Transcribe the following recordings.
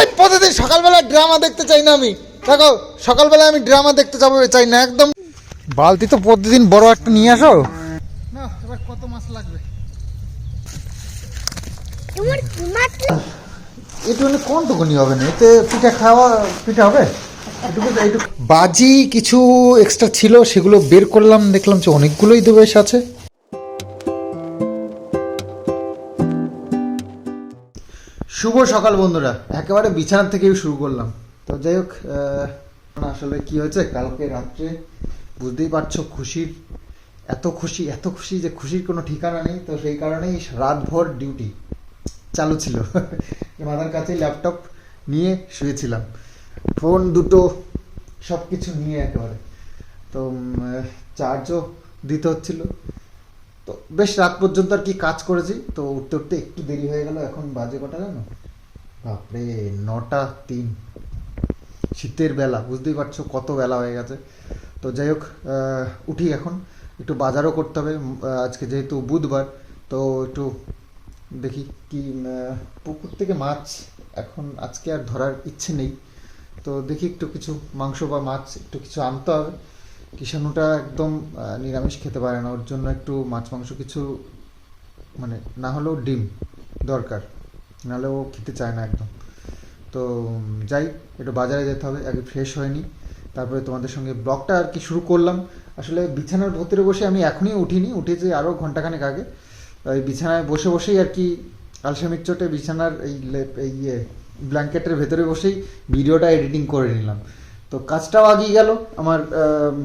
এই প্রতিদিন সকালবেলা ড্রামা দেখতে চাই না আমি। দেখো সকালবেলা আমি ড্রামা দেখতে যাব চাই না একদম। বালতি তো প্রতিদিন বড় একটা নিয়ে আসো। না এবার কত মাছ লাগবে? মানে কোনটুকুনি হবে না? এতে পিঠা খাওয়া পিঠা হবে? এইটুকু। বাজি কিছু এক্সট্রা ছিল সেগুলো বের করলাম দেখলাম যে অনেকগুলোই তো বেশ আছে। শুভ সকাল বন্ধুরা। একেবারে বিছানা থেকেই শুরু করলাম। তো যাই হোক আসলে কি হয়েছে? কালকে রাত্রে বুঝতেই পারছ খুশির, এত খুশি এত খুশি যে খুশির কোনো ঠিকানা নেই। তো সেই কারণেই রাতভর ডিউটি চালু ছিল। মাথার কাছে ল্যাপটপ নিয়ে শুয়েছিলাম। ফোন দুটো সব কিছু নিয়ে একেবারে। তো চার্জও দিতে হচ্ছিল। তো বেশ রাত পর্যন্ত আর কি কাজ করেছি। তো উঠতে উঠতে একটু দেরি হয়ে গেল, এখন বাজে কটা জানো? বাপরে, নটা তিন। শীতের বেলা, বুঝতেই পারছ কত বেলা হয়ে গেছে। তো যাই হোক উঠি এখন। একটু বাজারও করতে হবে। আজকে যেহেতু বুধবার, তো একটু দেখি কি পুকুর থেকে মাছ এখন আজকে আর ধরার ইচ্ছে নেই। তো দেখি একটু কিছু মাংস বা মাছ, একটু কিছু আনতে হবে। কিষাণুটা একদম নিরামিষ খেতে পারে না। ওর জন্য একটু মাছ মাংস কিছু মানে না হলেও ডিম দরকার। নাহলে ও খেতে চায় না একদম। তো যাই একটু বাজারে যেতে হবে। আগে ফ্রেশ হয়নি। তারপরে তোমাদের সঙ্গে ব্লগটা আর কি শুরু করলাম। আসলে বিছানার ভেতরে বসে আমি এখনই উঠিনি। উঠেছি আরও ঘন্টাখানেক আগে। ওই বিছানায় বসে বসেই আর কি আলসামিক চোটে বিছানার এই ইয়ে ব্ল্যাঙ্কেটের ভেতরে বসেই ভিডিওটা এডিটিং করে নিলাম। তো কাজটাও আগিয়ে গেল। আমার আম,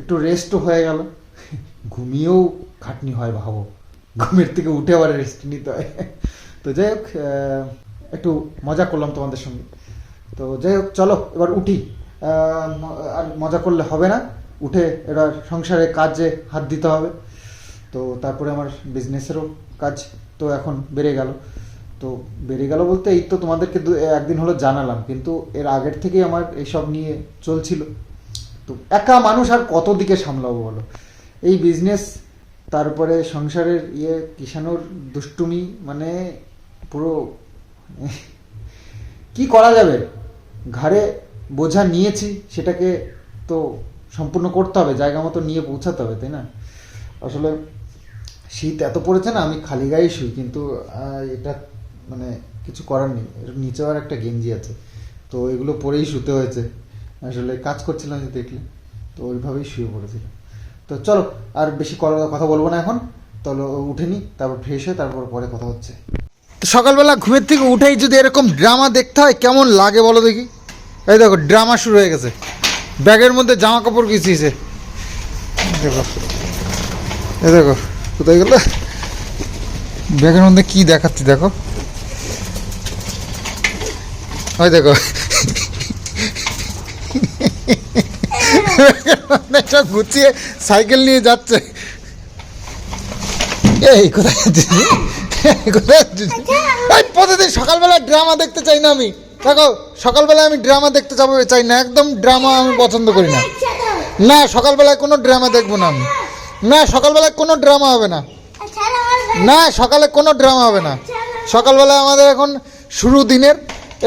একটু রেস্টও হয়ে গেল। ঘুমিয়েও খাটনি হয়, ভাবো। ঘুমের থেকে উঠে আবার রেস্ট নিতে হয়। তো যাই হোক একটু মজা করলাম তোমাদের সঙ্গে। তো যাই হোক, চলো, এবার উঠি। আর মজা করলে হবে না। উঠে এবার সংসারে কাজে হাত দিতে হবে। তো তারপরে আমার বিজনেসেরও কাজ তো এখন বেড়ে গেল। তো বেড়ে গেল বলতে এই তো তোমাদেরকে একদিন হলো জানালাম। কিন্তু এর আগের থেকেই আমার এইসব নিয়ে চলছিল। তো একা মানুষ আর কত দিকে সামলাবো বলো? এই বিজনেস তারপরে সংসারের ইয়ে কিষানোর দুষ্টুমি মানে পুরো, কি করা যাবে? ঘাড়ে বোঝা নিয়েছি, সেটাকে তো সম্পূর্ণ করতে হবে, জায়গা মতো নিয়ে পৌঁছাতে হবে, তাই না? আসলে শীত এত পড়েছে না, আমি খালি গায়ে শুই, কিন্তু এটা মানে কিছু করার নেই নিচেও আর একটা গেঞ্জি আছে, তো এগুলো পরেই শুতে হয়েছে। আসলে কাজ করছিলাম যে দেখলে। তো ওইভাবেই শুয়ে পড়েছিলাম। তো চলো, আর বেশি কথা বলব না এখন। চলো উঠে নি, তারপর ফ্রেশ হয়ে তারপর পরে কথা হচ্ছে। তো সকালবেলা ঘুমের থেকে উঠেই যদি এরকম ড্রামা দেখতে হয়, কেমন লাগে বলো দেখি? এই দেখো, ড্রামা শুরু হয়ে গেছে। ব্যাগের মধ্যে জামা কাপড় গেছিয়েছে। দেখো। এই দেখো, কোথায় গেল? ব্যাগের মধ্যে কি দেখাচ্ছি দেখো। ওই দেখো। সব গুছিয়ে সাইকেল নিয়ে যাচ্ছে। এই, কোথায় কোথায় প্রতিদিন সকালবেলা ড্রামা দেখতে চাই না আমি। দেখো সকালবেলা আমি ড্রামা দেখতে যাব চাই না। একদম ড্রামা আমি পছন্দ করি না। না, সকালবেলায় কোনো ড্রামা দেখব না আমি। না, সকালবেলায় কোনো ড্রামা হবে না। না, সকালে কোনো ড্রামা হবে না। সকালবেলায় আমাদের এখন শুরু দিনের।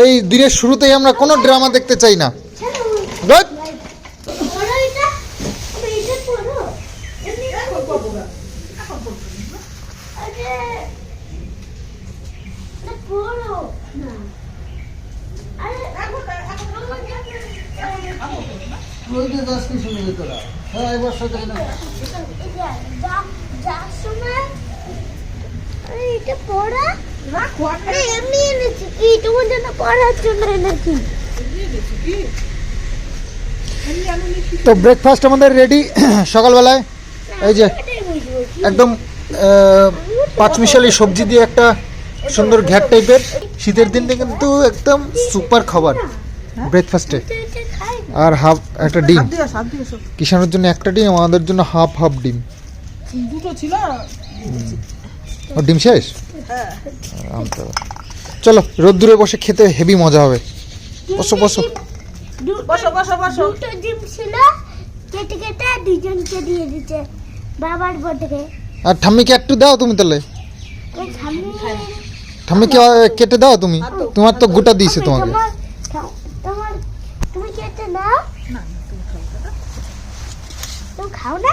এই দিনের শুরুতেই আমরা কোনো ড্রামা দেখতে চাই না। হ্যাঁ, না। এটা পড়া আরে এমনি এনেছি। কি তোমার জন্য পড়ার জন্য এনেছি। তো ব্রেকফাস্ট আমাদের রেডি সকালবেলায়। এই যে একদম পাঁচমিশালি সবজি দিয়ে একটা সুন্দর ঘ্যাট টাইপের। শীতের দিনে কিন্তু একদম সুপার খাবার ব্রেকফাস্টে আর হাফ একটা ডিম। কিষানের জন্য একটা ডিম আমাদের জন্য হাফ হাফ ডিম। দুটো ছিল ও ডিম শেষ? আনতে চলো রোদ্দুরে বসে খেতে হেভি মজা হবে। বসো বসো। বসো বসো বসো। দুটো ডিম ছিল কেটে কেটে দুজনকে দিয়ে দিচ্ছে বাবার বটকে আর ঠাম্মিকে একটু দাও তুমি তাহলে। ওই সামনে ঠাম্মি কেটে দাও তুমি। তোমার তো গোটা দিয়েছে তোমাকে। তোমার তুমি কেটে নাও। না না, তুমি খাও দাদা। তুমি খাও না?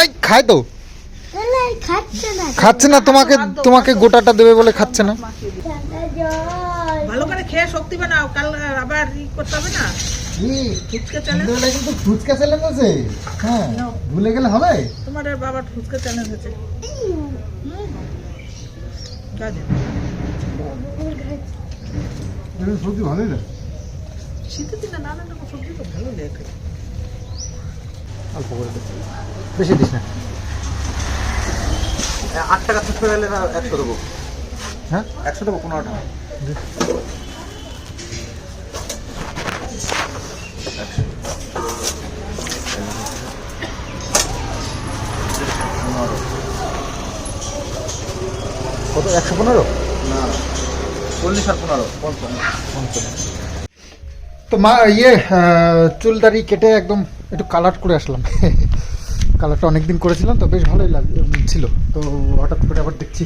এই খায় তো। তাহলে খাচ্ছে না। খাচ্ছে না তোমাকে তোমাকে গোটাটা দেবে বলে খাচ্ছে না। খেয়ে শক্তি বানাও কাল আবার ই করতে হবে না? ফুচকা চ্যালেঞ্জ কিন্তু ফুচকা চ্যালেঞ্জ আছে? হ্যাঁ ভুলে গেলে হবে? তোমার বাবার ফুচকা চ্যালেঞ্জ আছে। সবজি ভালোই না শীতের দিনে নানান রকম সবজি তো ভালো লেগে অল্প করে। বেশি দিস না। আট টাকা ফুচকা গেলে একশো দেবো? হ্যাঁ? একশো দেবো পনেরো টাকা। কত? একশো পনেরো? না চল্লিশ আর পনেরো পঞ্চান্ন তো মা ইয়ে চুল দাড়ি কেটে একদম একটু কালার করে আসলাম। কালারটা অনেকদিন করেছিলাম তো বেশ ভালোই লাগ ছিল। তো হঠাৎ করে আবার দেখছি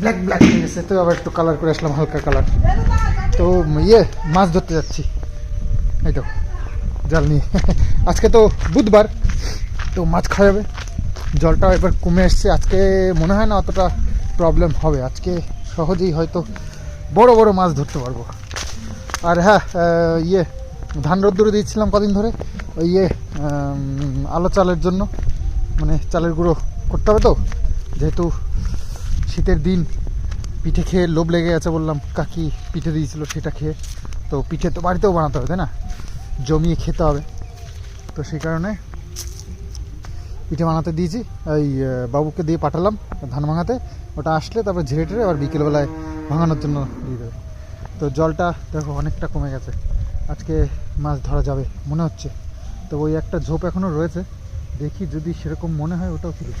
ব্ল্যাক ব্ল্যাক হয়ে গেছে তো আবার একটু কালার করে আসলাম হালকা কালার তো ইয়ে মাছ ধরতে যাচ্ছি। এই তো জাল নিয়ে। আজকে তো বুধবার তো মাছ খাওয়া যাবে। জলটা এবার কমে এসছে। আজকে মনে হয় না অতটা প্রবলেম হবে। আজকে সহজেই হয়তো বড় বড় মাছ ধরতে পারব। আর হ্যাঁ ইয়ে ধান রোদ্দুরে দিয়েছিলাম কদিন ধরে। ওই ইয়ে আলো চালের জন্য। মানে চালের গুঁড়ো করতে হবে তো। যেহেতু শীতের দিন, পিঠে খেয়ে লোভ লেগে গেছে বললাম, কাকি পিঠে দিয়েছিল সেটা খেয়ে। তো পিঠে তো বাড়িতেও বানাতে হবে, তাই না? জমিয়ে খেতে হবে। তো সেই কারণে পিঠে বানাতে দিয়েছি। ওই বাবুকে দিয়ে পাঠালাম ধান ভাঙাতে। ওটা আসলে তারপর ঝেড়ে টেড়ে আবার বিকেলবেলায় ভাঙানোর জন্য দিয়ে দেবে। তো জলটা দেখো অনেকটা কমে গেছে। আজকে মাছ ধরা যাবে মনে হচ্ছে। তো ওই একটা ঝোপ এখনও রয়েছে। দেখি যদি সেরকম মনে হয় ওটাও ফিরে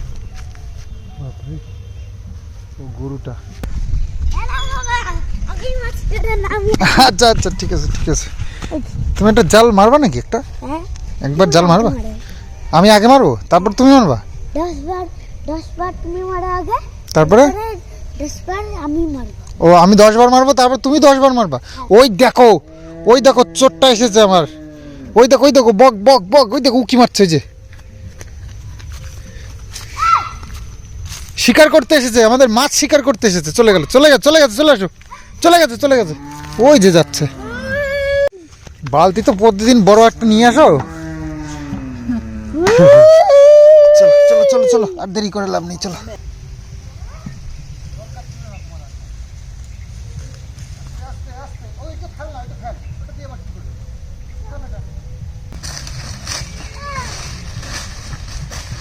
ও গরুটা। আচ্ছা আচ্ছা ঠিক আছে ঠিক আছে। তুমি একটা জাল মারবা নাকি একটা? হ্যাঁ। একবার জাল মারবা? আমি আগে মারবো? তারপর তুমি মারবা? দশ বার দশ বার তুমি মারো আগে। তারপরে? ও আমি দশ বার মারবো তারপর তুমি দশ বার মারবা ওই দেখো ওই দেখো চোটটা এসেছে আমার। ওই দেখো ওই দেখো বক বক বক ওই দেখো উকি মারছে যে। শিকার করতে এসেছে আমাদের মাছ শিকার করতে এসেছে। চলে গেল চলে গেছে চলে গেছে চলে আসো। চলে গেছে চলে গেছে। ওই যে যাচ্ছে। বালতি তো প্রতিদিন বড় একটা নিয়ে আসো। চলো চলো চলো চলো আর দেরি করে লাভ নেই চলো।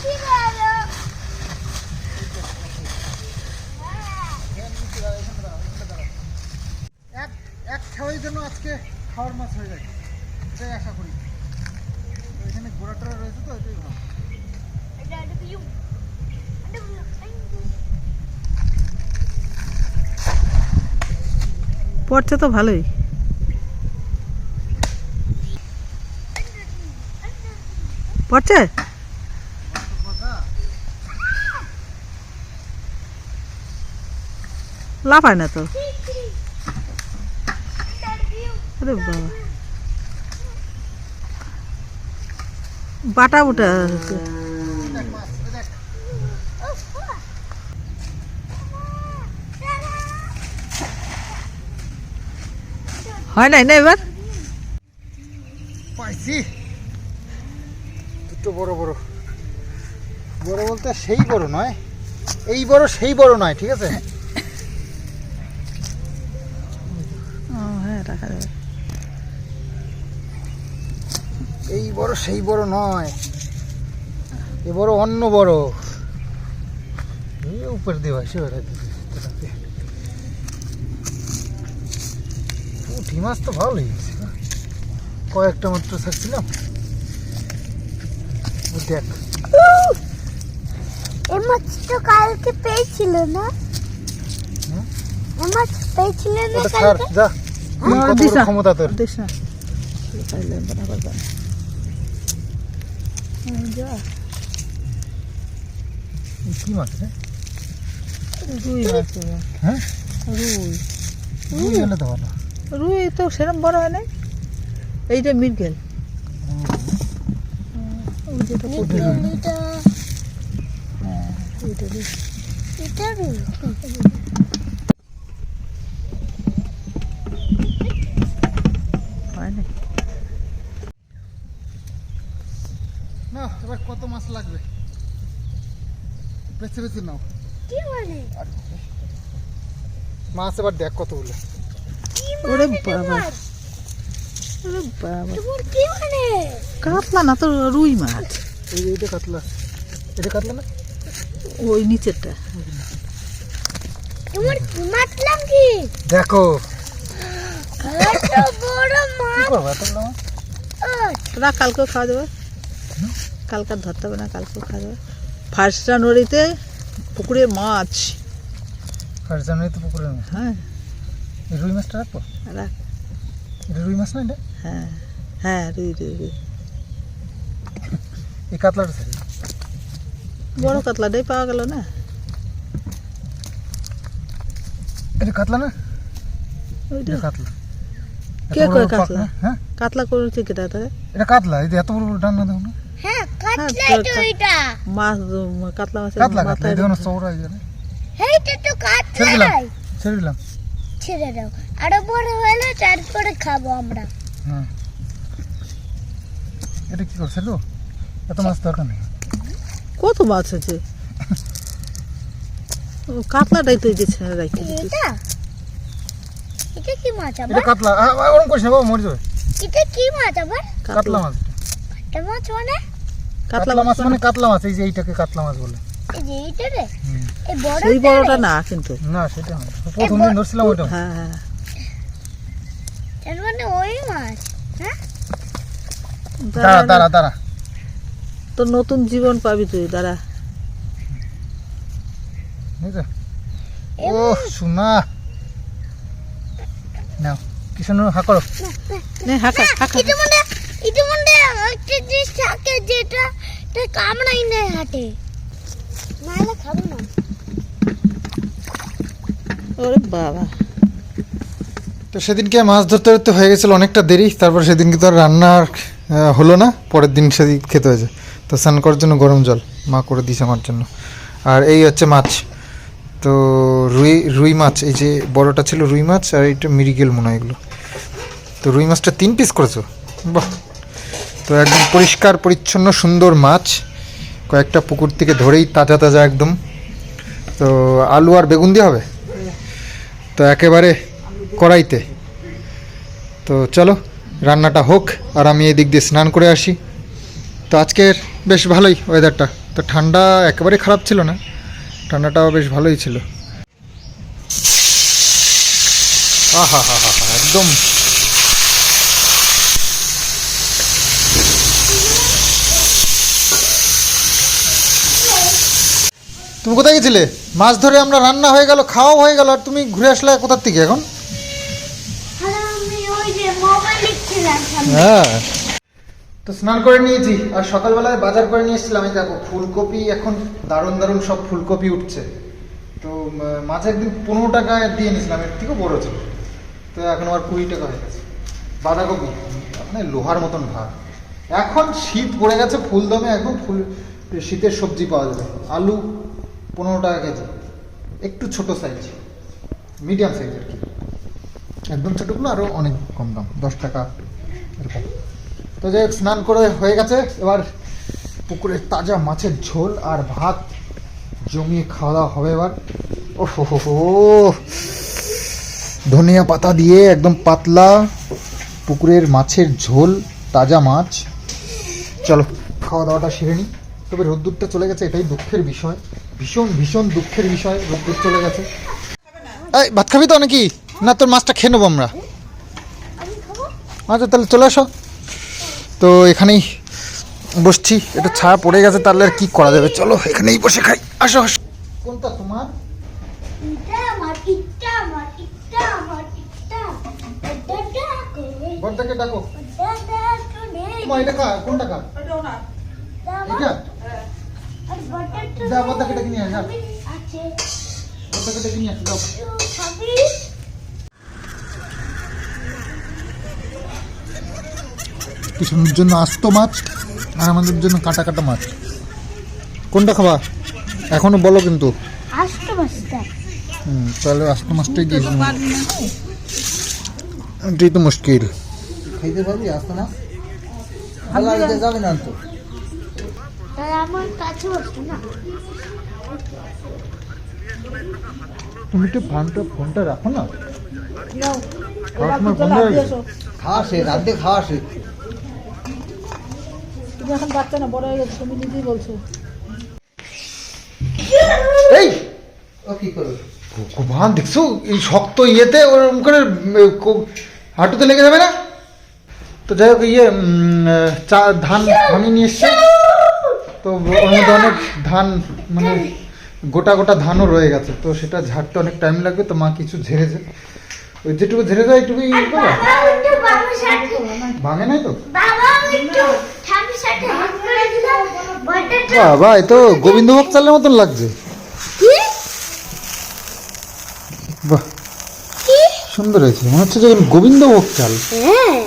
কি বলো? এক এক খাওয়াই জন্য আজকে খাওয়ার মাছ হয়ে যায় এটাই আশা করি। তো এখানে ঘোড়া রয়েছে তো এটাই ভালো। পড়ছে তো ভালোই। পড়ছে লাফায় না তো আরে বাবা বাটা বুটা হচ্ছে। হয় নাই না এবার পাইছি দুটো বড় বড়। বড় বলতে সেই বড় নয়, এই বড় সেই বড় নয়, ঠিক আছে? এই বড় সেই বড় নয়, এ বড় অন্য বড়। উপর দিয়ে ভাসে পুঁটি মাছ তো ভালো লেগেছে কয়েকটা মাত্র থাকছিলাম দেখ। এই মাছ তো কালকে পেয়েছিল না? মাছ পেয়েছিল না কালকে? যা। না, কত দিস বড় না। ক্ষমতা তোর। দিস না তাইলে বানা করবে না। এই যা। এই কি মাছ রে? রুই মাছ হ্যাঁ? রুই। রুই হলে তো ভালো। রুই তো সেরকম বড় হয় না এইটা মৃগেল ওই যেটা পুঁটি রুই। এটা ওইটা রুই। এটা রুই। হয় না, এবার কত মাছ লাগবে? বেছে বেছে নাও। মাছ এবার দেখ কতগুলো। কি ওরে বাবা। তোমার? ওরে বাবা তোমার কি মানে কাতলা না তো রুই মাছ। এইটা কাতলা। এটা কাতলা না? ওই নিচেরটা। তোমার দেখো। ওরা কালকেও খাওয়া যাবে কালকে আর ধরতে হবে না কালকেও খাওয়া যাবে ফার্স্ট জানুয়ারিতে পুকুরে মাছ। ফার্স্ট জানুয়ারি তো পুকুরের মাছ? হ্যাঁ। রুই মাছটা রাখব? রাখ। রুই মাছ না এটা? হ্যাঁ হ্যাঁ রুই রুই রুই। এই কাতলাটা বড় কাতলাটাই পাওয়া গেল না। এটা কাতলা না? ওইটা। কাতলা। কে কয় কাতলা? হ্যাঁ? কাতলা করেছে কেটা তাহলে? এটা কাতলা এই এত বড় বড় ডান্না দেখো হ্যাঁ কাটলাই হ্যাঁ, তো তো- এটা। মাছ কাতলা কাতলা কাতলা এই দেখো না এই এইটা তো ছেড়ে দিলাম ছেড়ে দিলাম। ছেড়ে দাও। আরও বড় হলে তারপরে খাব আমরা। এটা কি করছে তো এত মাছ দরকার নেই। কত মাছ আছে? ও, কাতলাটাই তো এই যে ছেড়ে রাখি এটা? এটা কি মাছ এটা কাতলা। ওরকম না বাবা মরে যাবে। এটা কি মাছ আবার? কাতলা। মাছ। এটা মাছ মানে? কাতলা মাছ মানে কাতলা মাছ এই যে এইটাকে কাতলা মাছ বলে। এই যে এইটা রে? এই বড় সেই বড়টা না কিন্তু। না সেটা প্রথম দিন ধরছিলাম ওইটা। হ্যাঁ হ্যাঁ। তার মানে ওই মাছ হ্যাঁ দাঁড়া দাঁড়া দাঁড়া তোর নতুন জীবন পাবি তুই দাঁড়া। ও সোনা। নাও কিষণ হা করো। নে হাঁকা হাঁকা এটা একটা জিনিস থাকে যেটা এটা কামড়াই নেয় হাতে নাহলে খাব না। ওরে বাবা। তো সেদিনকে মাছ ধরতে ধরতে হয়ে গেছিল অনেকটা দেরি, তারপর সেদিনকে তো আর রান্না হলো না, পরের দিন সেদিন খেতে হয়েছে। তো স্নান করার জন্য গরম জল, মা করে দিয়েছে আমার জন্য। আর এই হচ্ছে মাছ। তো রুই রুই মাছ, এই যে বড়টা ছিল রুই মাছ আর এইটা মিরিগেল মনে হয় এগুলো। তো রুই মাছটা তিন পিস করেছ? বাহ! তো একদম পরিষ্কার, পরিচ্ছন্ন, সুন্দর মাছ। কয়েকটা পুকুর থেকে ধরেই তাজা তাজা একদম। তো আলু আর বেগুন দিয়ে হবে? তো একেবারে কড়াইতে। তো চলো, রান্নাটা হোক আর আমি এদিক দিয়ে স্নান করে আসি। তো আজকের বেশ ভালোই ওয়েদারটা তো ঠান্ডা একেবারে খারাপ ছিল না, ঠান্ডাটাও বেশ ভালোই ছিল। হা হা হা একদম। তুমি কোথায় গেছিলে? মাছ ধরে আমরা রান্না হয়ে গেল খাওয়া হয়ে গেল, আর তুমি ঘুরে আসলে কোথার থেকে এখন হ্যালো আমি ওই যে মোবাইল লিখছিলাম সামনে। হ্যাঁ। তো স্নান করে নিয়েছি, আর সকালবেলায় বাজার করে নিয়ে এসেছিলাম, এই দেখো, ফুলকপি, এখন দারুণ দারুণ সব ফুলকপি উঠছে। তো মাঝে একদিন পনেরো টাকায় দিয়ে নিয়েছিলাম এর থেকেও বড় ছিল। তো এখন আবার কুড়ি টাকা হয়ে গেছে। বাঁধাকপি মানে লোহার মতন ভাগ এখন শীত পড়ে গেছে ফুলদমে একদম ফুল, শীতের সবজি পাওয়া যাবে। আলু পনেরো টাকা কেজি, একটু ছোট সাইজ মিডিয়াম সাইজ আর কি। একদম ছোটোগুলো আরও অনেক কম দাম, দশ টাকা। তো যাই স্নান করে হয়ে গেছে। এবার পুকুরের তাজা মাছের ঝোল আর ভাত জমিয়ে খাওয়া দাওয়া হবে এবার। ও হো হো ধনিয়া পাতা দিয়ে একদম পাতলা পুকুরের মাছের ঝোল, তাজা মাছ। চলো খাওয়া দাওয়াটা সেরে নিই। তবে রোদ্দুরটা চলে গেছে, এটাই দুঃখের বিষয়। ভীষণ ভীষণ দুঃখের বিষয়, রোদ্দুর চলে গেছে। এই, ভাত খাবি তো নাকি? না, তোর মাছটা খেয়ে নেব আমরা। আচ্ছা তাহলে চলে আসো। তো এখানেই বসছি। একটু ছায়া পড়ে গেছে তাহলে আর কি করা যাবে? চলো এখানেই বসে খাই। আসো আসো। কোনটা তোমার? এটা আমার ইটা আমার ইটা আমার ইটা এটা ডাকো। বড়টাকে ডাকো এটা এটা কার কোনটা কার এটা যা বড়টাকে ডেকে নিয়ে আয়, যা। ডেকে নিয়ে আসো যাও ছাব্বিশ কিষানের জন্য আস্ত মাছ আর আমাদের জন্য কাটা কাটা মাছ। কোনটা খাবা? এখনও বলো কিন্তু। হুম তাহলে আস্ত মাছটাই দিয়ে। এটাই তো মুশকিল। খাইতে পারবি আসতে না ভালো লাগতে যাবে না তো? আমার কাছে না। তুমি একটু ফোনটা ফোনটা রাখো না। খাওয়া সে রাতে খাওয়া সে তুমি এখন বাচ্চা না বড় হয়ে গেছো তুমি নিজেই বলছো। এই! ও কি করবে ভান দেখছ? এই শক্ত ইয়েতে ওরকম করে হাঁটুতে লেগে যাবে না? তো যাই হোক ইয়ে চা ধান ভাঙিয়ে নিয়ে এসছে। তো ওর মধ্যে অনেক ধান মানে গোটা গোটা ধানও রয়ে গেছে। তো সেটা ঝাড়তে অনেক টাইম লাগবে তো মা কিছু ঝেড়েছে ওই যেটুকু ঝেড়ে যায় ইয়ে সাথে ভাঙে নাই তো? বাবা একটু ঠাকুর সাথে হাত করে দিল বাটাটা বাবা এই তো গোবিন্দভোগ চালের মতন লাগছে। বাহ। সুন্দর হয়েছে মনে হচ্ছে গোবিন্দভোগ চাল। হ্যাঁ।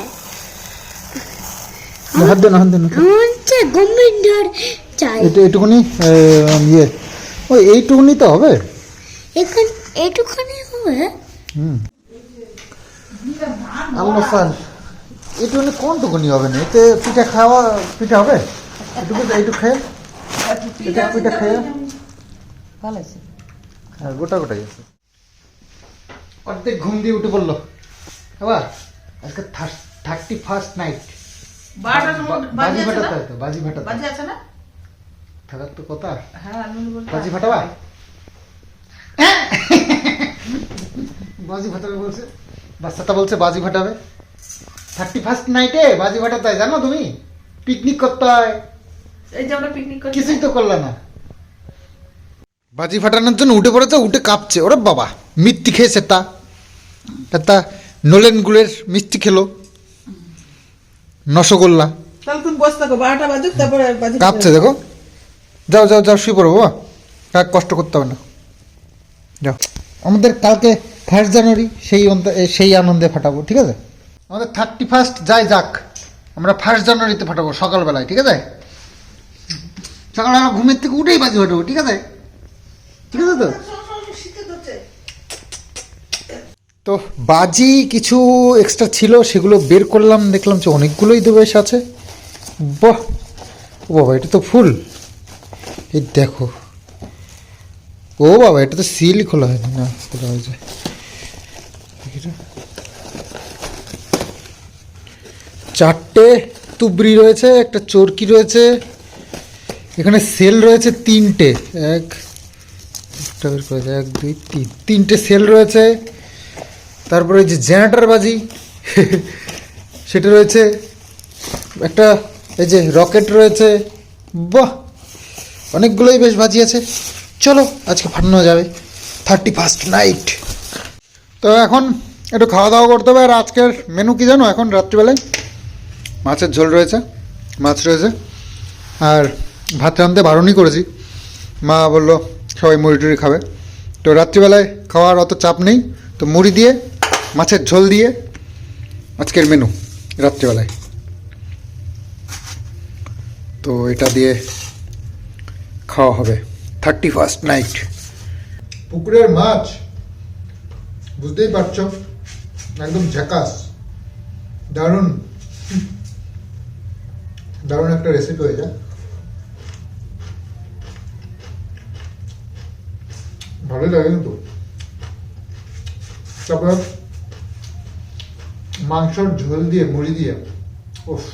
হাত দেন হাত দেন আমার হচ্ছে এটা এটুকুনি ইয়ে এইটুকুনি তো হবে। এখান হবে? হুম। আল্লাহ এইটুকুনি কোনটুকুনি হবে না? এতে পিঠা খাওয়া পিঠা হবে? এটুকু এইটুকু খেয়ে? এটা পিঠা খেয়ে? ভালো আছে। হ্যাঁ গোটা গোটাই আছে। অর্ধেক ঘুম দিয়ে উঠে পড়ল। আবার আজকে থার্টি ফার্স্ট নাইট। বাজি ফাটাতে হয় তো বাজি ফাটাতে বাজে আছে না? থাকার তো কথা। হ্যাঁ বাজি ফাটাবা? বাজি ফাটাবে বলছে। বাচ্চাটা বলছে বাজি ফাটাবে। থার্টি ফার্স্ট নাইটে বাজি ফাটাতে হয় জানো তুমি? পিকনিক করতে হয় এই যে আমরা পিকনিক করছি কিছুই তো করলে না। বাজি ফাটানোর জন্য উঠে পড়েছে উঠে কাঁপছে। ওরে বাবা মিষ্টি খেয়েছে তা তা নোলেন গুড়ের মিষ্টি খেলো। বাজি কাঁপছে দেখো। যাও যাও যাও শুয়ে পড়ো বাবা। কাক কষ্ট করতে হবে না। যাও। আমাদের কালকে ফার্স্ট জানুয়ারি সেই সেই আনন্দে ফাটাবো ঠিক আছে? আমাদের থার্টি ফার্স্ট যাই যাক, আমরা ফার্স্ট জানুয়ারিতে ফাটাবো সকালবেলায়, ঠিক আছে? সকালবেলা ঘুমের থেকে উঠেই বাজি ফাটাবো, ঠিক আছে? ঠিক আছে তো? তো বাজি কিছু এক্সট্রা ছিল, সেগুলো বের করলাম, দেখলাম যে অনেকগুলোই তো বেশ আছে। বাহ! ও বাবা, এটা তো ফুল এই দেখো। ও বাবা, এটা তো সিল খোলা হয়নি, না, খোলা হয়ে যায় দেখি তো। চারটে তুবড়ি রয়েছে, একটা চরকি রয়েছে, এখানে সেল রয়েছে তিনটে, এক এক, দুই, তিন, তিনটে সেল রয়েছে, তারপরে যে জেনারেটর বাজি, সেটা রয়েছে, একটা এই যে রকেট রয়েছে, বাহ, অনেকগুলোই বেশ বাজি আছে, চলো আজকে ফাটানো যাবে থার্টি ফার্স্ট নাইট তো এখন একটু খাওয়া দাওয়া করতে হবে, আর আজকের মেনু কি জানো? এখন রাত্রিবেলায় মাছের ঝোল রয়েছে, মাছ রয়েছে। আর ভাত রাঁধতে বারণই করেছি। মা বলল, সবাই মুড়ি টুড়ি খাবে। তো রাত্রিবেলায় খাওয়ার অত চাপ নেই। তো মুড়ি দিয়ে, মাছের ঝোল দিয়ে আজকের মেনু রাত্রিবেলায়। তো এটা দিয়ে খাওয়া হবে। থার্টি ফার্স্ট নাইট পুকুরের মাছ, বুঝতেই পারছ, একদম ঝাকাস, দারুণ। দারুণ একটা রেসিপি হয়ে যায়। ভালোই লাগে কিন্তু। তারপর মাংসর ঝোল দিয়ে, মুড়ি দিয়ে, উফ,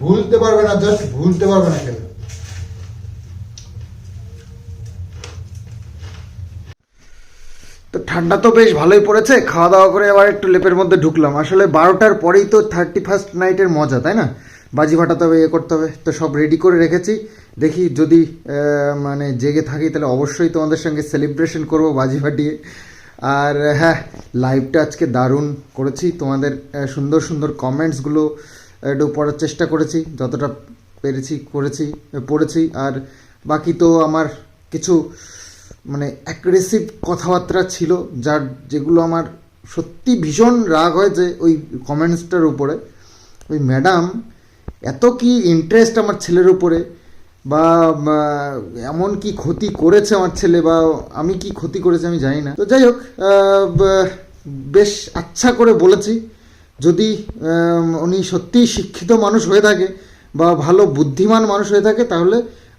ভুলতে পারবে না জাস্ট ভুলতে পারবে না খেলে তো ঠান্ডা তো বেশ ভালোই পড়েছে খাওয়া দাওয়া করে আবার একটু লেপের মধ্যে ঢুকলাম। আসলে বারোটার পরেই তো থার্টি ফার্স্ট নাইটের মজা, তাই না? বাজি ফাটাতে হবে ইয়ে করতে হবে। তো সব রেডি করে রেখেছি। দেখি যদি মানে জেগে থাকি, তাহলে অবশ্যই তোমাদের সঙ্গে সেলিব্রেশন করব বাজি ফাটিয়ে। আর হ্যাঁ লাইভটা আজকে দারুণ করেছি। তোমাদের সুন্দর সুন্দর কমেন্টসগুলো একটু পড়ার চেষ্টা করেছি। যতটা পেরেছি, করেছি, পড়েছি। আর বাকি তো আমার কিছু মানে অ্যাগ্রেসিভ কথাবার্তা ছিল, যার যেগুলো আমার সত্যি ভীষণ রাগ হয়েছে ওই কমেন্টসটার উপরে। ওই ম্যাডাম এত কি ইন্টারেস্ট আমার ছেলের উপরে? বা এমন কি ক্ষতি করেছে আমার ছেলে বা, আমি কি ক্ষতি করেছি আমি জানি না। তো যাই হোক বেশ আচ্ছা করে বলেছি। যদি উনি সত্যিই শিক্ষিত মানুষ হয়ে থাকে বা ভালো বুদ্ধিমান মানুষ হয়ে থাকে, তাহলে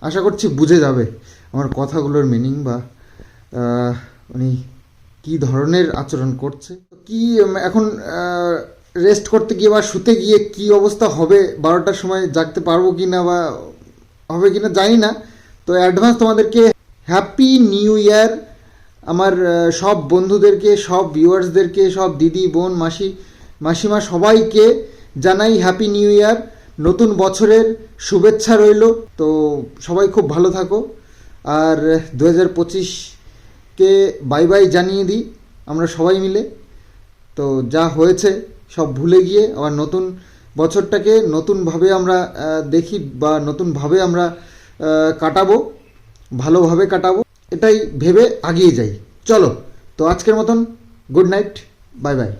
আশা করছি বুঝে যাবে আমার কথাগুলোর মিনিং বা উনি কি ধরনের আচরণ করছে। কি এখন রেস্ট করতে গিয়ে বা শুতে গিয়ে কি অবস্থা হবে? বারোটার সময় জাগতে পারব কি না বা হবে কি না জানি না। তো অ্যাডভান্স তোমাদেরকে হ্যাপি নিউ ইয়ার আমার সব বন্ধুদেরকে, সব ভিউয়ার্সদেরকে সব দিদি, বোন, মাসি, মাসিমা সবাইকে জানাই হ্যাপি নিউ ইয়ার নতুন বছরের শুভেচ্ছা রইল। তো সবাই খুব ভালো থাকো। আর দু হাজার পঁচিশকে বাই বাই জানিয়ে দিই আমরা সবাই মিলে। তো যা হয়েছে সব ভুলে গিয়ে আবার নতুন বছরটাকে নতুনভাবে আমরা দেখি বা নতুনভাবে আমরা কাটাবো, ভালোভাবে কাটাবো, এটাই ভেবে আগিয়ে যাই। চলো, তো আজকের মতন গুড নাইট বাই বাই